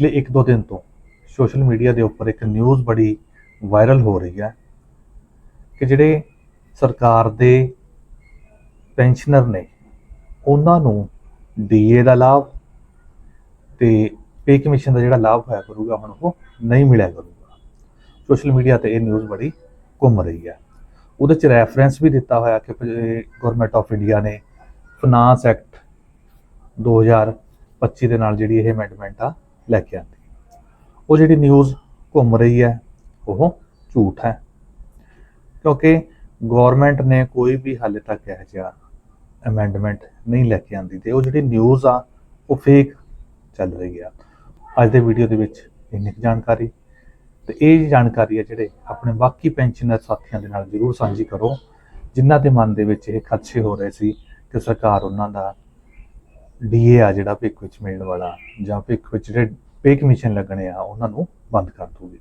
ਪਿਛਲੇ 1-2 ਦਿਨ ਤੋਂ ਸੋਸ਼ਲ ਮੀਡੀਆ ਦੇ ਉੱਪਰ ਇੱਕ ਨਿਊਜ਼ ਬੜੀ ਵਾਇਰਲ ਹੋ ਰਹੀ ਹੈ ਕਿ ਜਿਹੜੇ ਸਰਕਾਰ ਦੇ ਪੈਨਸ਼ਨਰ ਨੇ, ਉਹਨਾਂ ਨੂੰ ਡੀਏ ਦਾ ਲਾਭ ਤੇ ਪੇ ਕਮਿਸ਼ਨ ਦਾ ਜਿਹੜਾ ਲਾਭ ਹੋਇਆ ਕਰੂਗਾ, ਹੁਣ ਉਹ ਨਹੀਂ ਮਿਲਿਆ ਕਰੂਗਾ। ਸੋਸ਼ਲ ਮੀਡੀਆ ਤੇ ਇਹ ਨਿਊਜ਼ ਬੜੀ ਘੁੰਮ ਰਹੀ ਹੈ। ਉਹਦੇ ਚ ਰੈਫਰੈਂਸ ਵੀ ਦਿੱਤਾ ਹੋਇਆ ਕਿ ਗਵਰਨਮੈਂਟ ਆਫ ਇੰਡੀਆ ਨੇ ਫਾਈਨਾਂਸ ਐਕਟ 2025 ਦੇ ਨਾਲ ਜਿਹੜੀ ਇਹ ਅਮੈਂਡਮੈਂਟ ਆ ਲੈ ਕੇ ਆਉਂਦੀ ਉਹ ਜਿਹੜੀ ਨਿਊਜ਼ ਘੁੰਮ ਰਹੀ ਹੈ, ਉਹ ਝੂਠ ਹੈ। ਕਿਉਂਕਿ ਗਵਰਨਮੈਂਟ ਨੇ ਕੋਈ ਵੀ ਹਾਲੇ ਤੱਕ ਇਹ ਜਿਹਾ ਅਮੈਂਡਮੈਂਟ ਨਹੀਂ ਲੈ ਕੇ ਆਂਦੀ ਤੇ ਉਹ ਜਿਹੜੀ ਨਿਊਜ਼ ਆ, ਉਹ ਫੇਕ ਚੱਲ ਰਹੀ ਆ। ਅੱਜ ਦੇ ਵੀਡੀਓ ਦੇ ਵਿੱਚ ਇੰਨੀ ਕੁ ਜਾਣਕਾਰੀ ਤੇ ਇਹ ਜਾਣਕਾਰੀ ਆ ਜਿਹੜੇ ਆਪਣੇ ਬਾਕੀ ਪੈਨਸ਼ਨਰ ਸਾਥੀਆਂ ਦੇ ਨਾਲ ਜ਼ਰੂਰ ਸਾਂਝੀ ਕਰੋ, ਜਿਨ੍ਹਾਂ ਦੇ ਮਨ ਦੇ ਵਿੱਚ ਇਹ ਖਦਸ਼ੇ ਹੋ ਰਹੇ ਸੀ ਕਿ ਸਰਕਾਰ ਉਹਨਾਂ ਦਾ ਡੀਏ ਆ ਜਿਹੜਾ ਭਿੱਖ ਵਿੱਚ ਮਿਲਣ ਵਾਲਾ ਜਾਂ ਭਿੱਖ ਵਿੱਚ ਜਿਹੜੇ ਪੇ ਕਮਿਸ਼ਨ ਲੱਗਣੇ ਆ, ਉਹਨਾਂ ਨੂੰ ਬੰਦ ਕਰ ਦੂਗੀ।